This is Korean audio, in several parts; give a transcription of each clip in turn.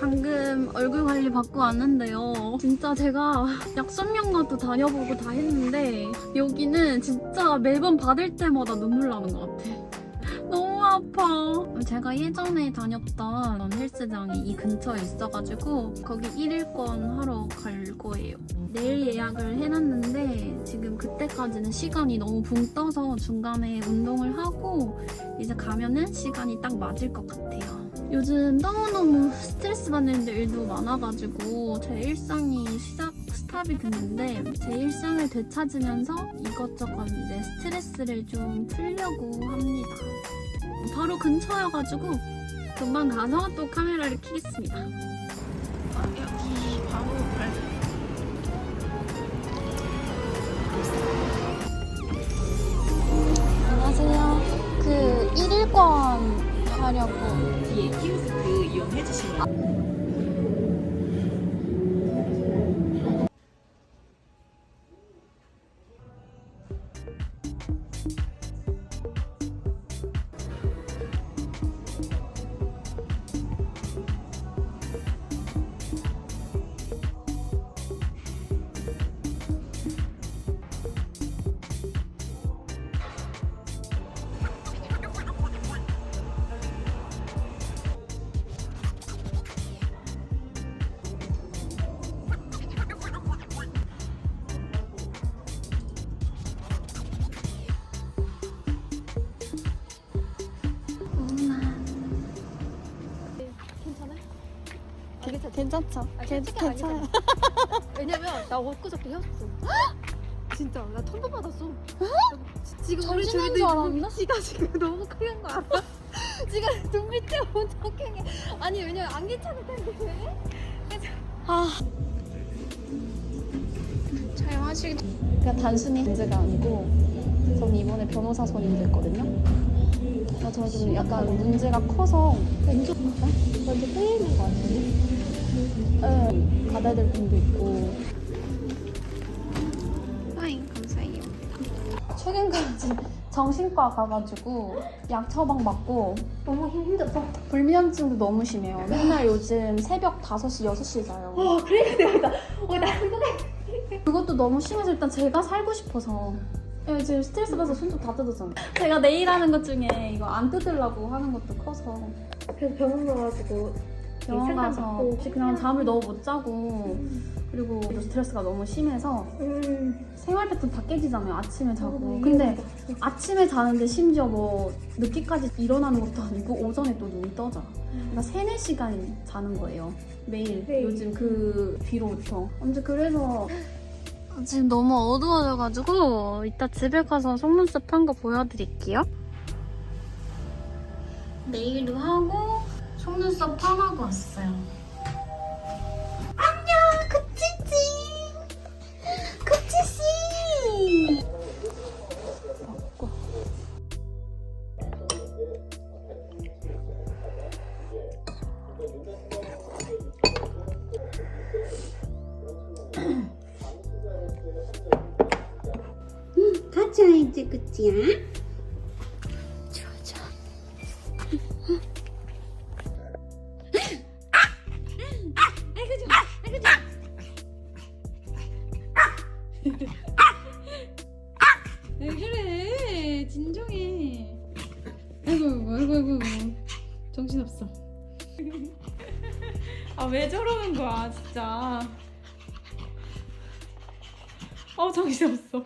방금 얼굴 관리 받고 왔는데요. 진짜 제가 약선명가도 다녀보고 다 했는데 여기는 진짜 매번 받을 때마다 눈물 나는 것 같아. 너무 아파. 제가 예전에 다녔던 헬스장이 이 근처에 있어가지고 거기 1일권 하러 갈 거예요. 내일 예약을 해놨는데 지금 그때까지는 시간이 너무 붕 떠서 중간에 운동을 하고 이제 가면은 시간이 딱 맞을 것 같아요. 요즘 너무너무 스트레스 받는 일도 많아가지고 제 일상이 시작 스탑이 됐는데 제 일상을 되찾으면서 이것저것 이제 스트레스를 좀 풀려고 합니다. 바로 근처여가지고 금방 가서 또 카메라를 켜겠습니다. 아, 여기 바로 갈. 안녕하세요. 그 1일권 하려고 뒤에 키오스크 이용해 주시면 괜찮죠? 괜찮아요. 왜냐면 나 엊그저께 헤어졌어. 진짜 나 통보 받았어. 지금 우리 둘이 줄 알았나? 눈빛이가 지금 너무 크는 거 알아? 지금 눈빛이 엄청 큰 게. 아니 왜냐면 안 괜찮을 텐데. 아. 촬영하시기 그러니까 단순히 문제가 아니고 저는 이번에 변호사 선임됐거든요. 아, 저는 좀 약간 문제가 커서 왼쪽 먼저 끌리는 거 같은데? 네, 받아야 될 분도 있고. 아이 감사해요. 최근까지 정신과 가가지고 약 처방 받고 너무 힘들었어. 불면증도 너무 심해요. 맨날 요즘 새벽 5시, 6시에 자요. 어 그래 내가 어나 행복해. 그것도 너무 심해서 일단 제가 살고 싶어서 야, 지금 스트레스 받아서 손톱 다 뜯었잖아 제가 내일 하는 것 중에 이거 안 뜯으려고 하는 것도 커서 그래서 병원 가가지고 병원 가서. 혹시 그냥 잠을 너무 못 자고 그리고 또 스트레스가 너무 심해서 음. 생활 패턴 다 깨지잖아요 아침에 자고. 어, 근데 아침에 자는데 심지어 뭐 늦게까지 일어나는 것도 아니고 오전에 또 눈이 떠져. 그러니까 3, 4시간 자는 거예요 매일. 네. 요즘 그 뒤로부터 아무튼 그래서 지금 너무 어두워져가지고 이따 집에 가서 속눈썹 한 거 보여드릴게요. 네일도 하고 속눈썹 펌하고 왔어요. 안녕 구찌찌 구찌씨. 먹고 가자 이제 그치야? 왜 그래 진정해 아이고 아이고 아이고 정신없어 아 왜 저러는 거야 진짜 어 정신없어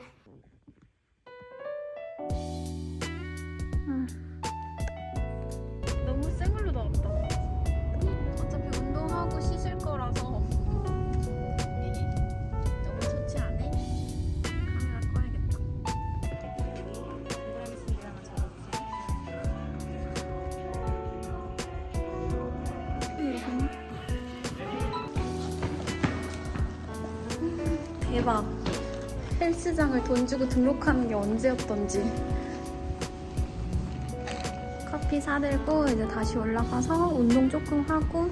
대박. 헬스장을 돈 주고 등록하는 게 언제였던지. 커피 사들고 이제 다시 올라가서 운동 조금 하고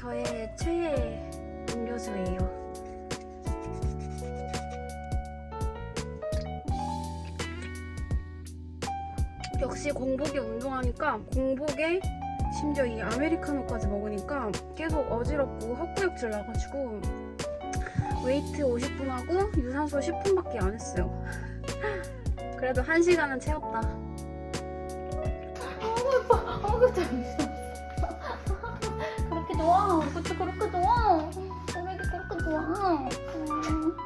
저의 최애 음료수예요. 역시 공복에 운동하니까 공복에 심지어 이 아메리카노까지 먹으니까 계속 어지럽고 헛구역질 나가지고 웨이트 50분 하고 유산소 10분밖에 안 했어요. 그래도 1시간은 채웠다. 어우 잠시만 그렇게 좋아 그치 그렇게 좋아 그렇게 그렇게 좋아 음.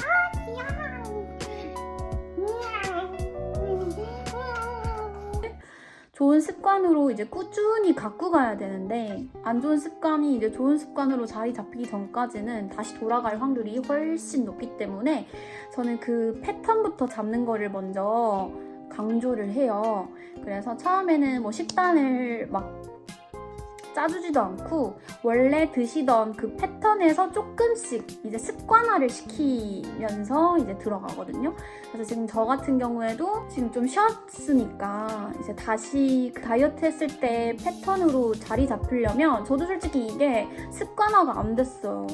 아 귀여워 좋은 습관으로 이제 꾸준히 갖고 가야 되는데 안 좋은 습관이 이제 좋은 습관으로 자리 잡히기 전까지는 다시 돌아갈 확률이 훨씬 높기 때문에 저는 그 패턴부터 잡는 거를 먼저 강조를 해요. 그래서 처음에는 뭐 식단을 막 짜주지도 않고 원래 드시던 그 패턴에서 조금씩 이제 습관화를 시키면서 이제 들어가거든요. 그래서 지금 저 같은 경우에도 지금 좀 쉬었으니까 이제 다시 그 다이어트 했을 때 패턴으로 자리 잡히려면 저도 솔직히 이게 습관화가 안 됐어요.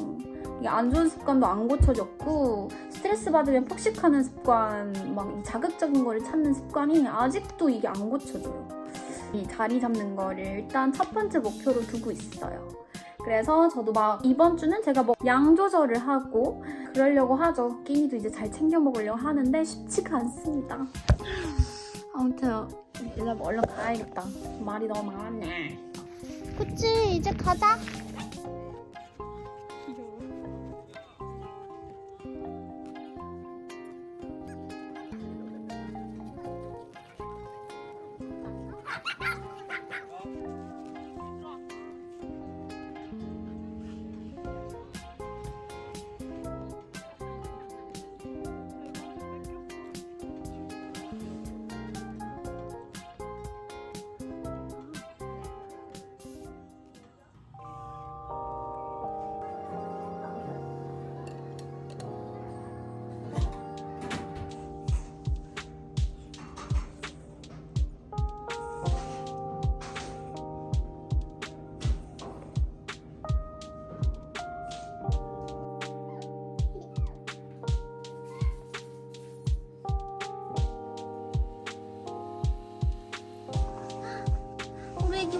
이게 안 좋은 습관도 안 고쳐졌고 스트레스 받으면 폭식하는 습관, 막이 자극적인 거를 찾는 습관이 아직도 이게 안 고쳐져요. 이 자리 잡는 거를 일단 첫 번째 목표로 두고 있어요. 그래서 저도 막 이번 주는 제가 뭐 양 조절을 하고 그러려고 하죠. 끼니도 이제 잘 챙겨 먹으려고 하는데 쉽지가 않습니다. 아무튼 이제 뭐 얼른 가야겠다. 말이 너무 많네. 그치 이제 가자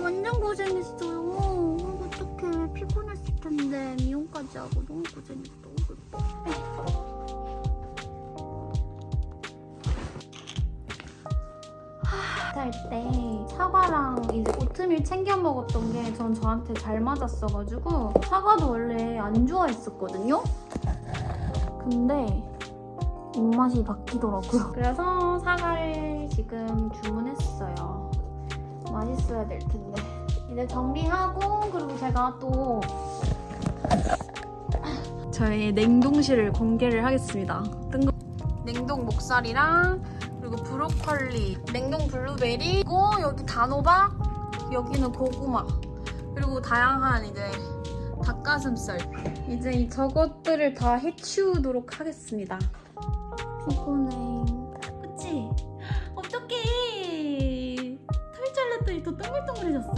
완전 고생했어요. 어떡해 피곤했을 텐데 미용까지 하고 너무 고생했어. 살때 사과랑 이제 오트밀 챙겨 먹었던 게 전 저한테 잘 맞았어가지고 사과도 원래 안 좋아했었거든요. 근데 입맛이 바뀌더라고요. 그래서 사과를 지금 주문했어요. 맛있어야 될 텐데. 이제 정리하고 그리고 제가 또 저의 냉동실을 공개를 하겠습니다. 뜬금 냉동 목살이랑 그리고 브로콜리, 냉동 블루베리, 그리고 여기 단호박, 여기는 고구마, 그리고 다양한 이제 닭가슴살. 이제 이 저것들을 다 해치우도록 하겠습니다. 피곤해. 그치? 동글동글해졌어.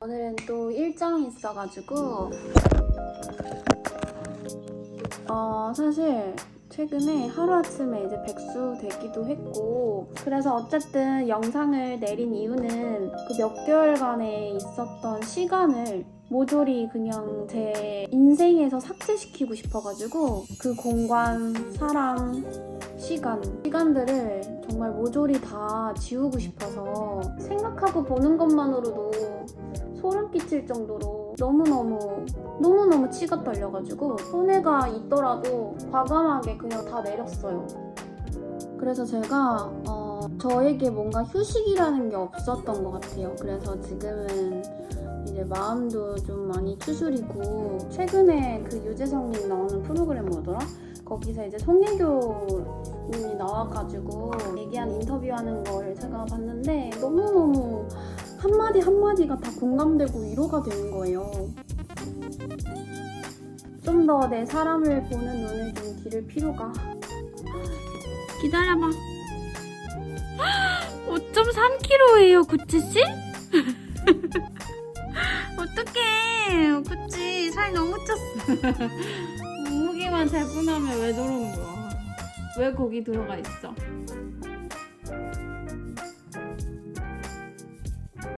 오늘은 또 일정이 있어가지고 어 사실 최근에 하루아침에 이제 백수 되기도 했고 그래서 어쨌든 영상을 내린 이유는 그 몇 개월간에 있었던 시간을 모조리 그냥 제 인생에서 삭제시키고 싶어가지고 그 공간, 사람, 시간, 시간들을 정말 모조리 다 지우고 싶어서 생각하고 보는 것만으로도 소름 끼칠 정도로 너무너무 너무너무 치가 떨려가지고 손해가 있더라도 과감하게 그냥 다 내렸어요. 그래서 제가 어, 저에게 뭔가 휴식이라는 게 없었던 것 같아요. 그래서 지금은 이제 마음도 좀 많이 추스리고 최근에 그 유재석님 나오는 프로그램 뭐더라? 거기서 이제 송혜교님이 나와가지고 얘기한 인터뷰하는 걸 제가 봤는데 너무너무 한마디 한마디가 다 공감되고 위로가 되는 거예요. 좀 더 내 사람을 보는 눈을 좀 기를 필요가. 기다려봐. 5.3kg예요, 구찌 씨? 어떡해. 구찌, 살 너무 쪘어. 몸무게만 잘 분하면 왜 저러는 거야? 왜 거기 들어가 있어?